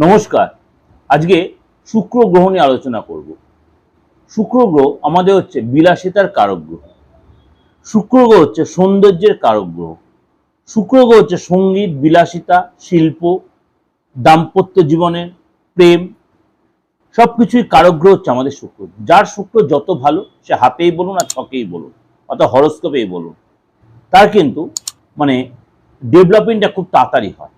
নমস্কার। আজকে শুক্র গ্রহ নিয়ে আলোচনা করব। শুক্র গ্রহ আমাদের হচ্ছে বিলাসিতার কারক গ্রহ। শুক্র গ্রহ হচ্ছে সৌন্দর্যের কারক গ্রহ। শুক্র গ্রহ হচ্ছে সংগীত, বিলাসিতা, শিল্প, দাম্পত্য জীবনের প্রেম সব কিছুই কারক গ্রহ হচ্ছে আমাদের শুক্র। যার শুক্র যত ভালো, সে হাতেই বলুন আর ছকেই বলুন, অর্থাৎ হরস্কোপেই বলুন। তার কিন্তু মানে ডেভেলপমেন্টটা খুব তাড়াতাড়ি হয়।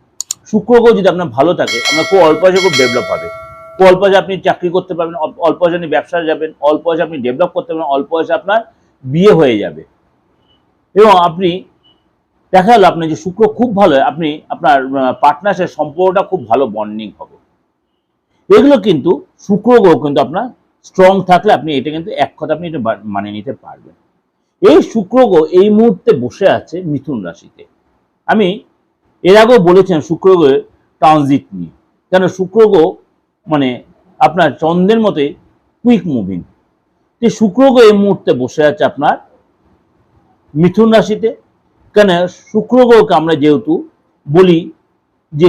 শুক্র গ্রহ যদি আপনার ভালো থাকে, আপনার খুব অল্প বয়সে খুব ডেভেলপ হবে। খুব অল্প বয়সে আপনি চাকরি করতে পারবেন, অল্প- বয়সে আপনি ব্যবসায় যাবেন, অল্প বয়সে আপনি ডেভেলপ করতে পারবেন, অল্প বয়সে আপনার বিয়ে হয়ে যাবে। এবং আপনি, দেখা গেল আপনি যে শুক্র খুব ভালো, আপনি আপনার পার্টনার্সের সম্পর্কটা খুব ভালো বন্ডিং হবে। এগুলো কিন্তু শুক্র গ্রহ কিন্তু আপনার স্ট্রং থাকলে আপনি এটা কিন্তু এক কথা আপনি এটা মানিয়ে নিতে পারবেন। এই শুক্র গ্রহ এই মুহূর্তে বসে আছে মিথুন রাশিতে। আমি এর আগেও বলেছেন শুক্র গ্রহের ট্রানজিট নিয়ে। কেন শুক্র গ্রহ মানে আপনার চন্দ্রের মতে কুইক মুভিং। যে শুক্র গ্রহ এই মুহূর্তে বসে আছে আপনার মিথুন রাশিতে। কেন শুক্র গ্রহকে আমরা যেহেতু বলি যে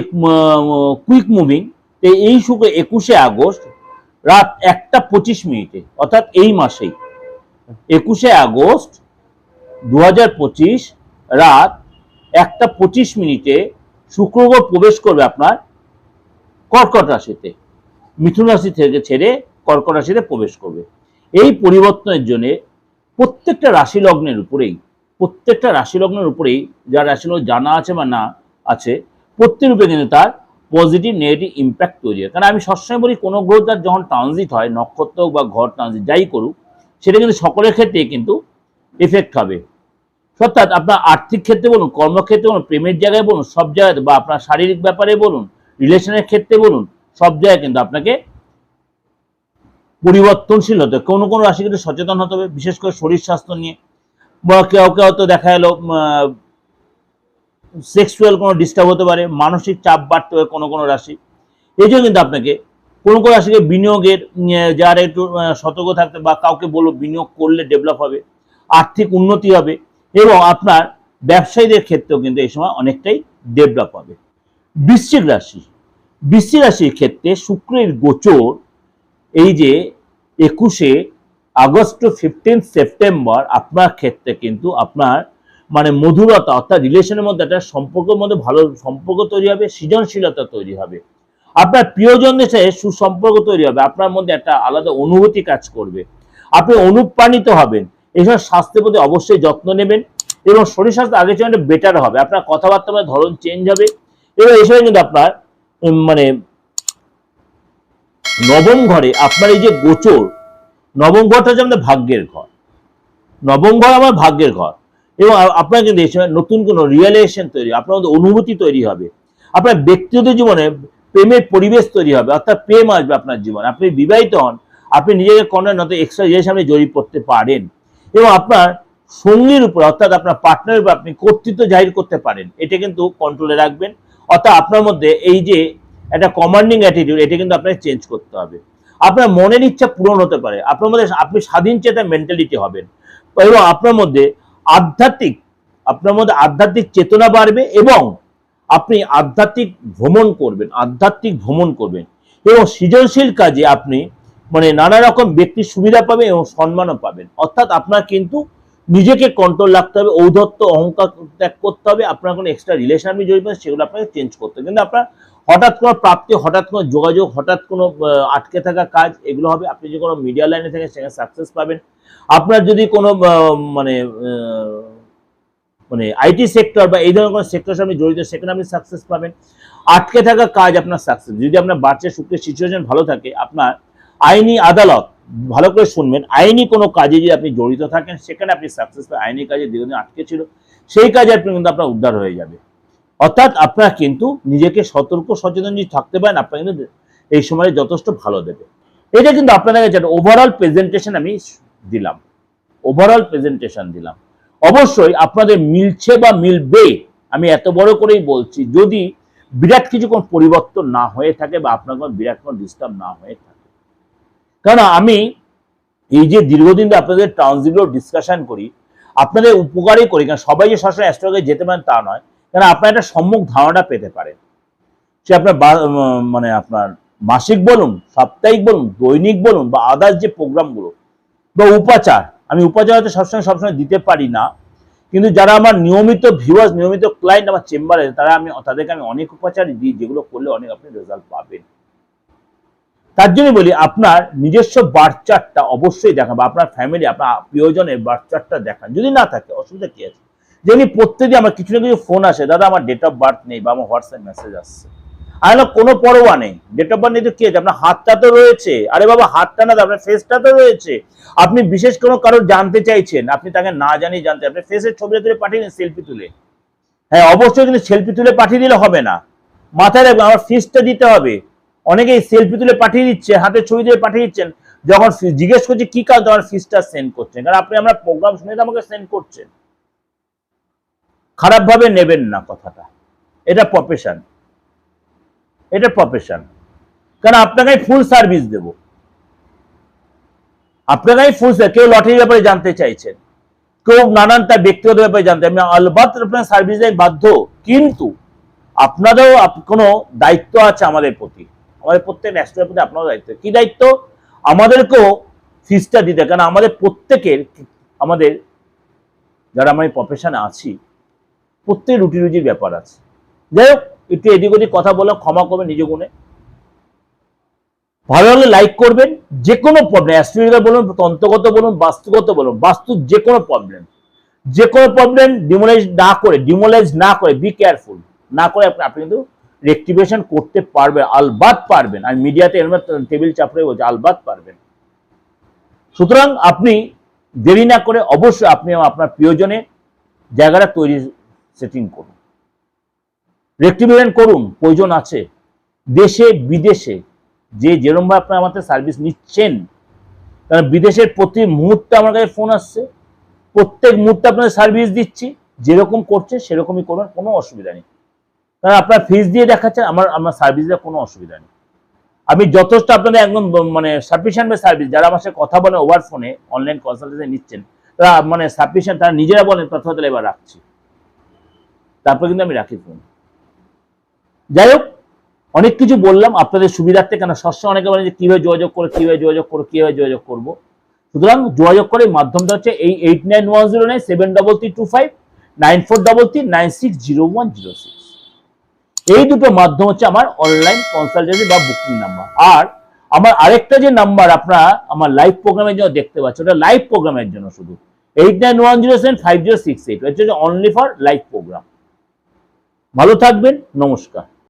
কুইক মুভিং এই শুক্র একুশে আগস্ট রাত একটা পঁচিশ মিনিটে, অর্থাৎ এই মাসেই, একুশে আগস্ট দু রাত একটা পঁচিশ মিনিটে শুক্র গ্রহ প্রবেশ করবে আপনার কর্কট রাশিতে। মিথুন রাশি থেকে ছেড়ে কর্কট রাশিতে প্রবেশ করবে। এই পরিবর্তনের জন্য প্রত্যেকটা রাশি লগ্নের উপরেই, প্রত্যেকটা রাশি লগ্নের উপরেই যার রাশি লগ্ন জানা আছে বা না আছে, প্রত্যেক রূপে কিন্তু তার পজিটিভ নেগেটিভ ইম্প্যাক্ট তৈরি হয়। কারণ আমি সবসময় বলি, কোনো গ্রহ তার যখন ট্রানজিট হয়, নক্ষত্র বা ঘর ট্রানজিট যাই করুক, সেটা কিন্তু সকলের ক্ষেত্রে কিন্তু এফেক্ট হবে। অর্থাৎ আপনার আর্থিক ক্ষেত্রে বলুন, কর্মক্ষেত্রে বলুন, প্রেমের জায়গায় বলুন, সব জায়গায়, বা আপনার শারীরিক ব্যাপারে বলুন, রিলেশনের ক্ষেত্রে বলুন, সব জায়গায় কিন্তু আপনাকে পরিবর্তনশীল হতে। কোনো কোনো রাশি কিন্তু সচেতন হতে হবে, বিশেষ করে শরীর স্বাস্থ্য নিয়ে। বা কেউ কেউ হয়তো দেখা গেলো সেক্সুয়াল কোনো ডিস্টার্ব হতে পারে, মানসিক চাপ বাড়তে পারে কোনো কোনো রাশি। এই জন্য কিন্তু আপনাকে কোনো কোনো রাশিকে বিনিয়োগের যারা একটু সতর্ক থাকতে বা কাউকে বলব, বিনিয়োগ করলে ডেভেলপ হবে, আর্থিক উন্নতি হবে। এবং আপনার ব্যবসায়ীদের ক্ষেত্রেও কিন্তু এই সময় অনেকটাই ডেভেলপ হবে। বৃশ্চিক রাশি, বৃশ্চিক রাশির ক্ষেত্রে শুক্রের গোচর এই যে একুশে আগস্ট ফিফটিন সেপ্টেম্বর আপনার ক্ষেত্রে কিন্তু আপনার মানে মধুরতা অর্থাৎ রিলেশনের মধ্যে একটা সম্পর্কের মধ্যে ভালো সম্পর্ক তৈরি হবে, সৃজনশীলতা তৈরি হবে। আপনার প্রিয়জনদের সাথে সুসম্পর্ক তৈরি হবে, আপনার মধ্যে একটা আলাদা অনুভূতি কাজ করবে। আপনি অনুপ্রাণিত হবেন। এসব স্বাস্থ্যের প্রতি অবশ্যই যত্ন নেবেন এবং শরীর স্বাস্থ্য আগের চেয়ে বেটার হবে। আপনার কথাবার্তা বলার ধরন চেঞ্জ হবে। এবং সময় কিন্তু আপনার মানে নবম ঘরে আপনার এই যে গোচর, নবম ঘরটা হচ্ছে আমাদের ভাগ্যের ঘর। নবম ঘর আমার ভাগ্যের ঘর। এবং আপনার কিন্তু এই সময় নতুন কোনো রিয়েলাইজেশন তৈরি আপনার মধ্যে অনুভূতি তৈরি হবে। আপনার ব্যক্তিগত জীবনে প্রেমের পরিবেশ তৈরি হবে, অর্থাৎ প্রেম আসবে আপনার জীবনে। আপনি বিবাহিত হন, আপনি নিজেকে কোনো নত এক্সট্রা জিনিস আপনি জড়িয়ে পড়তে পারেন। এবং আপনার সঙ্গীর উপর, অর্থাৎ আপনার পার্টনারের উপর আপনি কর্তৃত্ব জাহির করতে পারেন। এটা কিন্তু কন্ট্রোলে রাখবেন। অর্থাৎ আপনার মধ্যে এই যে একটা কমান্ডিং অ্যাটিটিউড এটা কিন্তু আপনাকে চেঞ্জ করতে হবে। আপনার মনের ইচ্ছা পূরণ হতে পারে। আপনার মধ্যে আপনি স্বাধীন চেতা মেন্টালিটি হবেন। এবং আপনার মধ্যে আধ্যাত্মিক, আপনার মধ্যে আধ্যাত্মিক চেতনা বাড়বে এবং আপনি আধ্যাত্মিক ভ্রমণ করবেন, আধ্যাত্মিক ভ্রমণ করবেন। এবং সৃজনশীল কাজে আপনি মানে নানা রকম ব্যক্তির সুবিধা পাবেন এবং সম্মানও পাবেন। অর্থাৎ আপনার কিন্তু নিজেকে কন্ট্রোল রাখতে হবে, ঔদ্ধত্য, অহংকার ত্যাগ করতে হবে, আপনার কোনো এক্সট্রা রিলেশন আপনি জড়িত সেগুলো আপনাকে চেঞ্জ করতে হবে। কিন্তু আপনার হঠাৎ কোনো প্রাপ্তি, হঠাৎ কোনো যোগাযোগ, হঠাৎ কোনো আটকে থাকা কাজ, এগুলো হবে। আপনি যে কোনো মিডিয়া লাইনে থেকে সেখানে সাকসেস পাবেন। আপনার যদি কোনো মানে মানে আইটি সেক্টর বা এই ধরনের কোনো সেক্টর আপনি জড়িত, সেখানে আপনি সাকসেস পাবেন। আটকে থাকা কাজ আপনার সাকসেস যদি আপনার বাচ্চা শুক্রের সিচুয়েশন ভালো থাকে, আপনার আইনি আদালত, ভালো করে শুনবেন, আইনি কোনো কাজে যদি আপনি জড়িত থাকেন, সেখানে আপনি সাকসেস পাবেন আইনি কাজে দীর্ঘদিন আটকে ছিল, সেই কাজে আপনি কিন্তু আপনার উদ্ধার হয়ে যাবে। অর্থাৎ আপনার কিন্তু নিজেকে সতর্ক, সচেতন যদি থাকতে পারেন, আপনার কিন্তু এই সময়ে যথেষ্ট ভালো দেবে। এটা কিন্তু আপনাদের কাছে ওভারঅল প্রেজেন্টেশন আমি দিলাম। ওভারঅল প্রেজেন্টেশন দিলাম। অবশ্যই আপনাদের মিলছে বা মিলবে, আমি এত বড় করেই বলছি, যদি বিরাট কিছু কোনো পরিবর্তন না হয়ে থাকে বা আপনার কোনো বিরাট কোনো ডিস্টার্ব না হয়ে থাকে কারণ আমি এই যে দীর্ঘদিন আপনাদের ট্রান্সগুলো ডিসকাশন করি, আপনাদের উপকারই করি, কারণ সবাই যে সবসময় অ্যাস্ট্রোলজি যেতে পারেন তা নয়। কারণ আপনার একটা সম্মুখ ধারণা পেতে পারেন। সে আপনার মানে আপনার মাসিক বলুন, সাপ্তাহিক বলুন, দৈনিক বলুন, বা আদার্স যে প্রোগ্রামগুলো বা উপাচার। আমি উপাচার হয়তো সবসময় সবসময় দিতে পারি না, কিন্তু যারা আমার নিয়মিত ভিউয়ার্স নিয়মিত ক্লায়েন্ট আমার চেম্বারে তারা আমি তাদেরকে আমি অনেক উপাচারই দিই, যেগুলো করলে অনেক আপনি রেজাল্ট পাবেন। তার জন্য বলি, আপনার নিজস্ব বার্থ চার্টটা অবশ্যই দেখান বা আপনার ফ্যামিলি আপনার প্রিয়জনের চার্টটা দেখান। যদি না থাকে, অসুবিধা কি আছে? যেমনি প্রত্যেকদিন আমার কিছু না কিছু ফোন আসে, দাদা আমার ডেট অফ বার্থ নেই বা আমার হোয়াটসঅ্যাপ মেসেজ আসছে। আর না, কোনো পরোয়া নেই। ডেট অফ বার্থ নেই তো কি আছে? আপনার হাতটা তো রয়েছে। আরে বাবা, হাতটা না, আপনার ফেসটা তো রয়েছে। আপনি বিশেষ কোনো কারও জানতে চাইছেন, আপনি তাকে না জানিয়ে জানতে, আপনি ফেসের ছবিটা তুলে পাঠিয়ে দিন সেলফি তুলে। হ্যাঁ অবশ্যই কিন্তু সেলফি তুলে পাঠিয়ে দিলে হবে না। মাথায় রাখবেন, আমার ফিসটা দিতে হবে। অনেকেই সেলফি তুলে পাঠিয়ে দিচ্ছে হাতের ছবি দিয়ে পাঠিয়ে দিচ্ছেন। যখন জিজ্ঞেস করছে, কি কাজ তোমার ফিসটা সেন্ড করছেন? কারণ আপনি আমরা প্রোগ্রাম শুনে আমাকে সেন্ড করছেন। খারাপভাবে নেবেন না কথাটা। এটা প্রফেশন এটা প্রফেশন কারণ আপনাকে ফুল সার্ভিস দেব। আপনাকে আমি ফুল কেউ লটারির ব্যাপারে জানতে চাইছেন। কেউ নানান তার ব্যক্তিগত ব্যাপারে জানতে আমি আলবাত আপনার সার্ভিস দেয় বাধ্য। কিন্তু আপনাদেরও কোনো দায়িত্ব আছে আমাদের প্রতি। আমাদের প্রত্যেক ন্যাশনাল প্রতি আপনারও দায়িত্ব। কি দায়িত্ব? আমাদেরকেও ফিসটা দিতে কারণ আমাদের প্রত্যেকের আমাদের যারা আমরা এই প্রফেশনে আছি প্রত্যেক রুটি রুজির ব্যাপার আছে। যাই হোক, একটু এদিক ওদিক কথা বললাম, ক্ষমা করবেন নিজ গুণে। ভালো লাগলে লাইক করবেন। যে কোনো প্রবলেম অ্যাস্ট্রোলজিক্যাল বলুন, তন্ত্রগত বলুন, বাস্তুগত বলুন, বাস্তু যে কোনো প্রবলেম যে কোনো প্রবলেম ডিমোলাইজ না করে ডিমোলাইজ না করে বি কেয়ারফুল না করে আপনি আপনি কিন্তু রেক্টিভেশন করতে পারবেন আলবাত পারবেন। আমি মিডিয়াতে এরম টেবিল চাপড়ে বলছি, আলবাত পারবেন। সুতরাং আপনি দেরি না করে অবশ্যই আপনি আপনার প্রিয়জনের জায়গাটা তৈরি সেটিং করুন। রেক্টিভেশন করুন, প্রয়োজন আছে। দেশে, বিদেশে যে যেরমভাবে আপনার আমাদের সার্ভিস নিচ্ছেন, কারণ বিদেশের প্রতি মুহূর্তে আমার কাছে ফোন আসছে। প্রত্যেক মুহূর্তে আপনাদের সার্ভিস দিচ্ছি, যেরকম করছে সেরকমই করবেন কোনো অসুবিধা নেই। কারণ আপনার ফিস দিয়ে দেখাচ্ছেন, আমার আমার সার্ভিস দেওয়ার কোনো অসুবিধা নেই। আমি যথেষ্ট আপনাদের একদম মানে সাফিসিয়েন্ট সার্ভিস যারা আমার সাথে কথা বলে ওভার ফোনে অনলাইন কনসালটেন্সি নিচ্ছেন, তারা মানে সাফিসিয়েন্ট তারা নিজেরা বলেন তথা তাহলে এবার রাখছি। তারপর কিন্তু আমি রাখি ফোন যাই হোক, অনেক কিছু বললাম, আপনাদের সুবিধার্থে, কেন সবসময় অনেকে বলে যে, কীভাবে যোগাযোগ করে কীভাবে যোগাযোগ করো কীভাবে যোগাযোগ করব? সুতরাং যোগাযোগ করে মাধ্যমটা হচ্ছে এই eight nine one zero nine seven double three two five nine four double three nine six zero one zero six এই দুটো মাধ্যম হচ্ছে আমার অনলাইন কনসালটেন্সি বা বুকিং নাম্বার আর আমার আরেকটা যে নাম্বার আপনারা আমার লাইভ প্রোগ্রামের জন্য দেখতে পাচ্ছেন, ওটা লাইভ প্রোগ্রামের জন্য শুধু। Eight nine one zero seven five zero six eight হচ্ছে অনলি ফর লাইভ প্রোগ্রাম ভালো থাকবেন, নমস্কার।